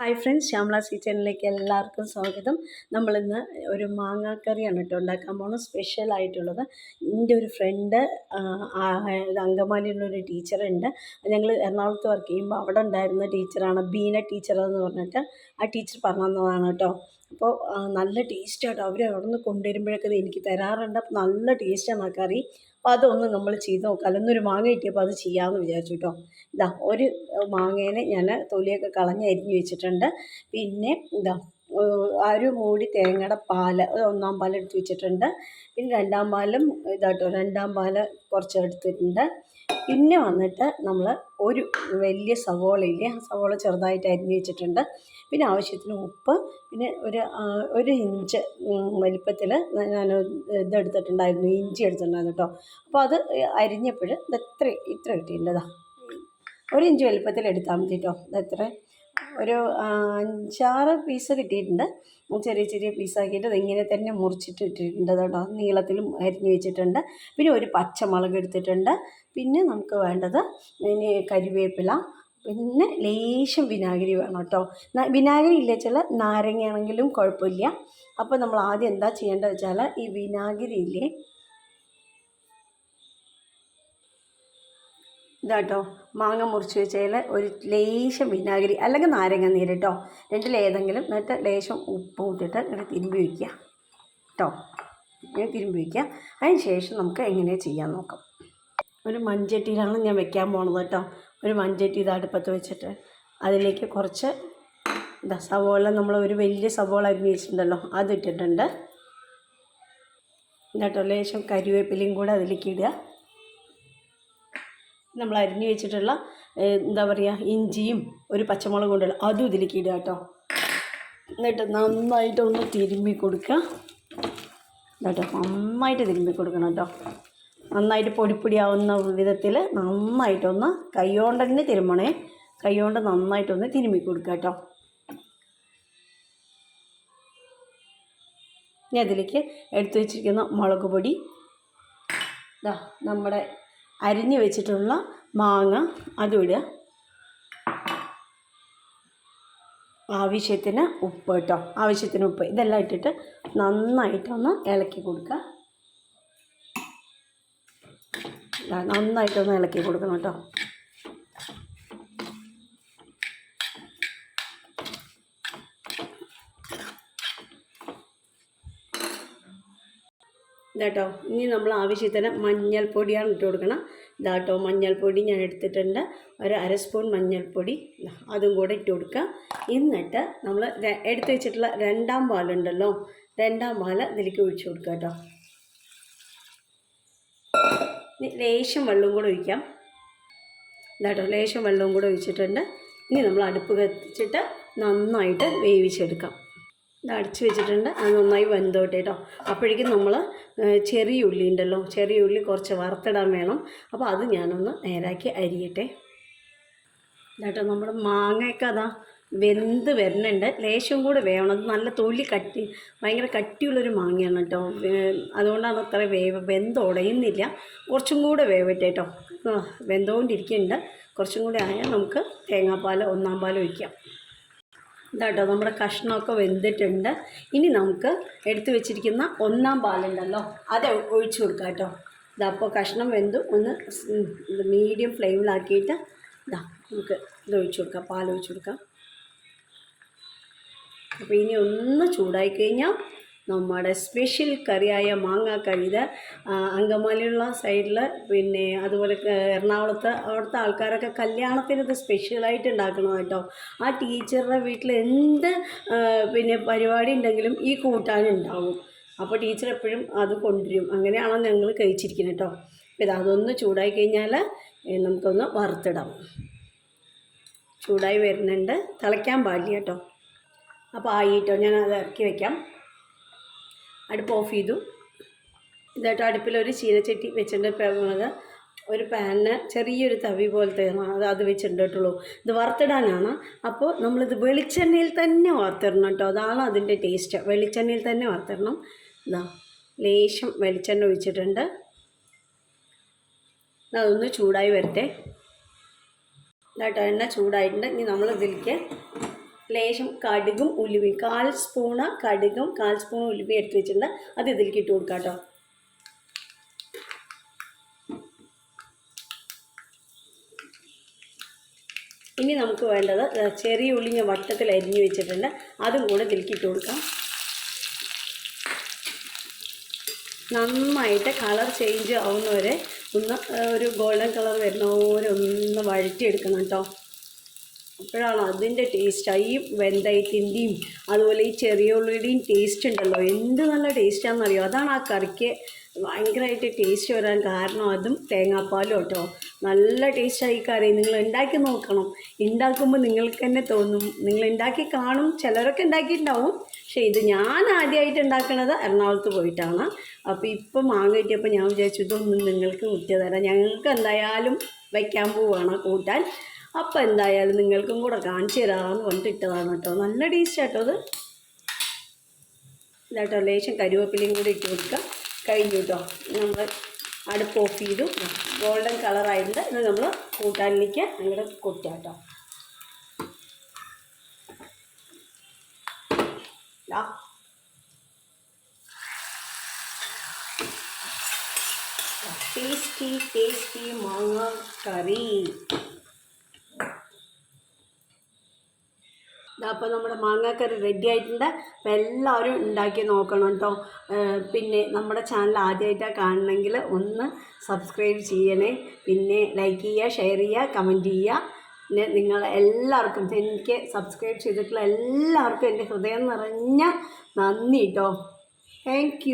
Hi friends Shyamala കിച്ചണിലേക്ക് എല്ലാവർക്കും സ്വാഗതം. നമ്മളിന്ന് ഒരു മാങ്ങാക്കറിയാണ് കേട്ടോ ഉണ്ടാക്കാൻ പോകുന്നത് സ്പെഷ്യൽ ആയിട്ടുള്ളത്. എന്റെ ഒരു ഫ്രണ്ട് അങ്കമാലിയിലുള്ളൊരു ടീച്ചറുണ്ട് ഞങ്ങൾ എറണാകുളത്ത് വർക്ക് ചെയ്യുമ്പോൾ അവിടെ ഉണ്ടായിരുന്ന ടീച്ചറാണ് ബീന ടീച്ചർ എന്ന് പറഞ്ഞിട്ട് ആ ടീച്ചർ പറഞ്ഞു തന്നതാണ് കേട്ടോ. അപ്പോൾ നല്ല ടേസ്റ്റ് ആട്ടോ. അവർ അവിടെ നിന്ന് കൊണ്ടുവരുമ്പോഴൊക്കെ എനിക്ക് തരാറുണ്ട്. അപ്പോൾ നല്ല ടേസ്റ്റാണ് ആ കറി. അപ്പോൾ അതൊന്ന് നമ്മൾ ചെയ്ത് നോക്കാം. ഒരു മാങ്ങ കിട്ടിയപ്പോൾ അത് ചെയ്യാമെന്ന് വിചാരിച്ചു കേട്ടോ ഇതാ ഒരു മാങ്ങേനെ ഞാൻ തൊലിയൊക്കെ കളഞ്ഞ് അരിഞ്ഞ് വെച്ചിട്ടുണ്ട്. പിന്നെ ഇതാ ഒരു മൂടി തേങ്ങയുടെ പാൽ ഒന്നാം പാൽ എടുത്ത് വെച്ചിട്ടുണ്ട്. പിന്നെ രണ്ടാം പാലും ഇതാട്ടോ രണ്ടാം പാൽ കുറച്ച് എടുത്തിട്ടുണ്ട്. പിന്നെ വന്നിട്ട് നമ്മൾ ഒരു വലിയ സവോളയില്ലേ സവോള ചെറുതായിട്ട് അരിഞ്ഞ് വെച്ചിട്ടുണ്ട്. പിന്നെ ആവശ്യത്തിന് ഉപ്പ് പിന്നെ ഒരു ഒരു ഇഞ്ച് വലിപ്പത്തിൽ ഞാൻ ഇതെടുത്തിട്ടുണ്ടായിരുന്നു ഇഞ്ചി എടുത്തിട്ടുണ്ടായിരുന്നു കേട്ടോ. അപ്പോൾ അത് അരിഞ്ഞപ്പോൾ ഇത് ഇത്ര ഇത്ര കിട്ടിയിട്ടുണ്ട് ഒരു ഇഞ്ച് വലിപ്പത്തിൽ എടുത്താൽ മതി കേട്ടോ ഇതെത്ര? ഒരു അഞ്ചാറ് പീസ് കിട്ടിയിട്ടുണ്ട്. ചെറിയ ചെറിയ പീസാക്കിയിട്ട് ഇങ്ങനെ തന്നെ മുറിച്ചിട്ട് ഇട്ടിട്ടുണ്ട്. കേട്ടോ നീളത്തിലും അരിഞ്ഞ് വെച്ചിട്ടുണ്ട്. പിന്നെ ഒരു പച്ചമുളക് എടുത്തിട്ടുണ്ട്. പിന്നെ നമുക്ക് വേണ്ടത് ഇനി കരിവേപ്പില പിന്നെ ലേശം വിനാഗിരി വേണം കേട്ടോ. വിനാഗിരി ഇല്ല വെച്ചാൽ നാരങ്ങയാണെങ്കിലും കുഴപ്പമില്ല. അപ്പോൾ നമ്മൾ ആദ്യം എന്താ ചെയ്യേണ്ടത് വെച്ചാൽ ഈ വിനാഗിരി ഇല്ലേ ഇതാട്ടോ. മാങ്ങ മുറിച്ച് വെച്ചതിൽ ഒരു ലേശം വിനാഗിരി അല്ലെങ്കിൽ നാരങ്ങ നീര് കേട്ടോ രണ്ടിലേതെങ്കിലും എന്നിട്ട് ലേശം ഉപ്പ് ഇട്ടിട്ട് ഇങ്ങനെ തിരുമ്പി വയ്ക്കുക കേട്ടോ ഇങ്ങനെ തിരുമ്പി വയ്ക്കുക അതിന് ശേഷം നമുക്ക് എങ്ങനെ ചെയ്യാൻ നോക്കാം. ഒരു മൺചട്ടിയിലാണ് ഞാൻ വെക്കാൻ പോണത് കേട്ടോ ഒരു മൺചട്ടി ഇത് അടുപ്പത്ത് വെച്ചിട്ട് അതിലേക്ക് കുറച്ച് ഇതാ സവോള നമ്മൾ ഒരു വലിയ സവോള അരിഞ്ഞ് വെച്ചിട്ടുണ്ടല്ലോ അതിട്ടിട്ടുണ്ട് എന്നിട്ടോ ലേശം കരിവേപ്പിലയും കൂടെ അതിലേക്ക് ഇടുക. നമ്മൾ അരിഞ്ഞു വെച്ചിട്ടുള്ള എന്താ പറയുക ഇഞ്ചിയും ഒരു പച്ചമുളകും കൊണ്ടുള്ള അതും ഇതിലേക്ക് ഇടുക കേട്ടോ. എന്നിട്ട് നന്നായിട്ടൊന്ന് തിരുമ്മി കൊടുക്കുക. കേട്ടോ നന്നായിട്ട് തിരുമ്മി കൊടുക്കണം കേട്ടോ. നന്നായിട്ട് പൊടിപ്പൊടിയാവുന്ന വിധത്തിൽ നന്നായിട്ടൊന്ന് കൈകൊണ്ട് തന്നെ തിരുമ്മണേ. കൈകൊണ്ട് നന്നായിട്ടൊന്ന് തിരുമ്മി കൊടുക്കുക കേട്ടോ. ഇനി അതിലേക്ക് എടുത്തു വെച്ചിരിക്കുന്ന മുളക് പൊടി. ഇതാ നമ്മുടെ അരിഞ്ഞു വെച്ചിട്ടുള്ള മാങ്ങ അതും ആവശ്യത്തിന് ഉപ്പ് കേട്ടോ. ആവശ്യത്തിന് ഉപ്പ്. ഇതെല്ലാം ഇട്ടിട്ട് നന്നായിട്ടൊന്ന് ഇളക്കി കൊടുക്കുക. നന്നായിട്ടൊന്ന് ഇളക്കി കൊടുക്കണം കേട്ടോ. ഇതാട്ടോ. ഇനി നമ്മൾ ആവശ്യത്തിന് മഞ്ഞൾപ്പൊടിയാണ് ഇട്ട് കൊടുക്കണം. ഇതാട്ടോ മഞ്ഞൾപ്പൊടി ഞാൻ എടുത്തിട്ടുണ്ട്. ഒരു അര സ്പൂൺ മഞ്ഞൾപ്പൊടി. അതും കൂടെ ഇട്ട് കൊടുക്കുക. എന്നിട്ട് നമ്മൾ എടുത്തു വെച്ചിട്ടുള്ള രണ്ടാം പാലുണ്ടല്ലോ രണ്ടാം പാൽ ഇതിലേക്ക് ഒഴിച്ചു കൊടുക്കുക കേട്ടോ. ലേശം വെള്ളവും കൂടെ ഒഴിക്കാം. ഇതാട്ടോ ലേശം വെള്ളവും കൂടെ ഒഴിച്ചിട്ടുണ്ട്. ഇനി നമ്മൾ അടുപ്പ് കത്തിച്ചിട്ട് നന്നായിട്ട് വേവിച്ചെടുക്കാം. ഇത് അടിച്ചു വെച്ചിട്ടുണ്ട്. അത് നന്നായി വെന്തോട്ടെ കേട്ടോ. അപ്പോഴേക്കും നമ്മൾ ചെറിയ ഉള്ളി ഉണ്ടല്ലോ. ചെറിയ ഉള്ളി കുറച്ച് വറുത്തിടാൻ വേണം. അപ്പോൾ അത് ഞാനൊന്ന് നേരാക്കി അരിയട്ടെ. കേട്ടോ നമ്മുടെ മാങ്ങയൊക്കെ അതാ വെന്ത് വരുന്നുണ്ട്. ലേശം കൂടെ വേവണം. നല്ല തൊലി കട്ടി ഭയങ്കര കട്ടിയുള്ളൊരു മാങ്ങയാണ് കേട്ടോ. അതുകൊണ്ടാണ് അത്ര വേവ് വെന്തുടയുന്നില്ല കുറച്ചും കൂടെ വേവട്ടെ കേട്ടോ. വെന്തുകൊണ്ടിരിക്കുന്നുണ്ട് കുറച്ചും കൂടെ ആയാൽ നമുക്ക് തേങ്ങാപ്പാൽ ഒന്നാം പാൽ ഒഴിക്കാം. ഇതാട്ടോ നമ്മുടെ കഷ്ണമൊക്കെ വെന്തിട്ടുണ്ട്. ഇനി നമുക്ക് എടുത്തു വെച്ചിരിക്കുന്ന ഒന്നാം പാലുണ്ടല്ലോ അത് ഒഴിച്ചു കൊടുക്കാം കേട്ടോ. ഇതപ്പോൾ കഷ്ണം വെന്തു ഒന്ന് മീഡിയം ഫ്ലെയിമിലാക്കിയിട്ട് ഇതാ നമുക്ക് ഇത് ഒഴിച്ചു കൊടുക്കാം പാൽ ഒഴിച്ചു കൊടുക്കാം. അപ്പോൾ ഇനി ഒന്ന് ചൂടായി കഴിഞ്ഞാൽ നമ്മുടെ സ്പെഷ്യൽ കറിയായ മാങ്ങ കഴുത അങ്കമാലിയുള്ള സൈഡിൽ പിന്നെ അതുപോലെ എറണാകുളത്ത് അവിടുത്തെ ആൾക്കാരൊക്കെ കല്യാണത്തിന് ഇത് സ്പെഷ്യലായിട്ട് ഉണ്ടാക്കണം കേട്ടോ ആ ടീച്ചറുടെ വീട്ടിൽ എന്ത് പിന്നെ പരിപാടി ഉണ്ടെങ്കിലും ഈ കൂട്ടാനുണ്ടാവും അപ്പോൾ ടീച്ചർ എപ്പോഴും അത് കൊണ്ടുവരും. അങ്ങനെയാണോ ഞങ്ങൾ കഴിച്ചിരിക്കുന്നത് കേട്ടോ ഇത് അതൊന്ന് ചൂടായി കഴിഞ്ഞാൽ നമുക്കൊന്ന് വറുത്തിടാം. ചൂടായി വരുന്നുണ്ട്. തിളയ്ക്കാൻ പാടില്ല കേട്ടോ അപ്പോൾ ആയിട്ടോ ഞാൻ അത് ഇറക്കി വയ്ക്കാം അടുപ്പ് ഓഫ് ചെയ്തു. ഇതായിട്ട് അടുപ്പിലൊരു ചീനച്ചട്ടി വെച്ചിട്ടുണ്ട് ഒരു പാനിന് ചെറിയൊരു തവി പോലത്തെ അത് അത് വെച്ചിട്ടുണ്ട് കേട്ടുള്ളൂ ഇത് വറുത്തിടാനാണ്. അപ്പോൾ നമ്മളിത് വെളിച്ചെണ്ണയിൽ തന്നെ വറുത്തിടണം കേട്ടോ. അതാണ് അതിന്റെ ടേസ്റ്റ്. വെളിച്ചെണ്ണയിൽ തന്നെ വറുത്തിടണം. ഇതാ ലേശം വെളിച്ചെണ്ണ ഒഴിച്ചിട്ടുണ്ട്. അതൊന്ന് ചൂടായി വരട്ടെ. ഇതാട്ടോ എണ്ണ ചൂടായിട്ടുണ്ട്. ഇനി നമ്മൾ ഇതിലേക്ക് ലേശം കടുകും ഉലുവയും കാൽ സ്പൂണ് കടുകും കാൽ സ്പൂൺ ഉലുവയും എടുത്ത് വെച്ചിട്ടുണ്ട്. അത് ഇതിലേക്ക് ഇട്ട് കൊടുക്കാം കേട്ടോ. ഇനി നമുക്ക് വേണ്ടത് ചെറിയ ഉള്ളി ഞാൻ വട്ടത്തിൽ അരിഞ്ഞു വെച്ചിട്ടുണ്ട്. അതും കൂടെ ഇതിലേക്ക് ഇട്ട് കൊടുക്കാം. നന്നായിട്ട് കളർ ചേഞ്ച് ആവുന്നവരെ ഒന്ന് ഒരു ഗോൾഡൻ കളർ വരുന്നവരെ ഒന്ന് വഴറ്റിയെടുക്കണം കേട്ടോ. അപ്പോഴാണ് അതിന്റെ ടേസ്റ്റ് ഈ വെന്തയത്തിന്റെയും അതുപോലെ ഈ ചെറിയ ഉള്ളിയുടെയും ടേസ്റ്റ് ഉണ്ടല്ലോ. എന്ത് നല്ല ടേസ്റ്റാണെന്നറിയോ അതാണ് ആ കറിക്ക് ഭയങ്കരമായിട്ട് ടേസ്റ്റ് വരാൻ കാരണം അതും തേങ്ങാപ്പാലും കേട്ടോ നല്ല ടേസ്റ്റായി കറി. നിങ്ങൾ ഉണ്ടാക്കി നോക്കണം. ഉണ്ടാക്കുമ്പോൾ നിങ്ങൾക്ക് തന്നെ തോന്നും. നിങ്ങൾ ഉണ്ടാക്കി കാണും. ചിലരൊക്കെ ഉണ്ടാക്കിയിട്ടുണ്ടാവും. പക്ഷേ ഇത് ഞാൻ ആദ്യമായിട്ട് ഉണ്ടാക്കുന്നത് എറണാകുളത്ത് പോയിട്ടാണ്. അപ്പോൾ ഇപ്പം മാങ്ങ കിട്ടിയപ്പോൾ ഞാൻ വിചാരിച്ചു ഇതൊന്നും നിങ്ങൾക്ക് കുറ്റി തരാം. ഞങ്ങൾക്ക് എന്തായാലും വയ്ക്കാൻ പോവുകയാണ് കൂട്ടാൻ. അപ്പോൾ എന്തായാലും നിങ്ങൾക്കും കൂടെ കാണിച്ചു തരാമെന്ന് പറഞ്ഞിട്ട് ഇട്ടതാണ് കേട്ടോ. നല്ല ടേസ്റ്റ് കേട്ടോ അത്. ഇതാട്ടോ ലേശം കരുവേപ്പിലയും കൂടി ഇട്ട് കൊടുക്കുക കഴിഞ്ഞു കേട്ടോ. നമ്മൾ അടുപ്പ് ഓഫ് ചെയ്തു. ഗോൾഡൻ കളറായിട്ടുണ്ട് ഇത് നമ്മൾ കൂട്ടാനിലേക്ക് അങ്ങോട്ട് കൊട്ടുക കേട്ടോ. ടേസ്റ്റി ടേസ്റ്റി മാങ്ങ കറി. അപ്പോൾ നമ്മുടെ മാങ്ങാക്കറി റെഡി ആയിട്ടുണ്ട്. അപ്പോൾ എല്ലാവരും ഉണ്ടാക്കി നോക്കണം കേട്ടോ പിന്നെ നമ്മുടെ ചാനൽ ആദ്യമായിട്ടാണ് കാണണമെങ്കിൽ ഒന്ന് സബ്സ്ക്രൈബ് ചെയ്യണേ. പിന്നെ ലൈക്ക് ചെയ്യുക ഷെയർ ചെയ്യുക കമന്റ് ചെയ്യുക. പിന്നെ നിങ്ങൾ എല്ലാവർക്കും എനിക്ക് സബ്സ്ക്രൈബ് ചെയ്തിട്ടുള്ള എല്ലാവർക്കും എന്റെ ഹൃദയം നിറഞ്ഞ നന്ദി കേട്ടോ താങ്ക്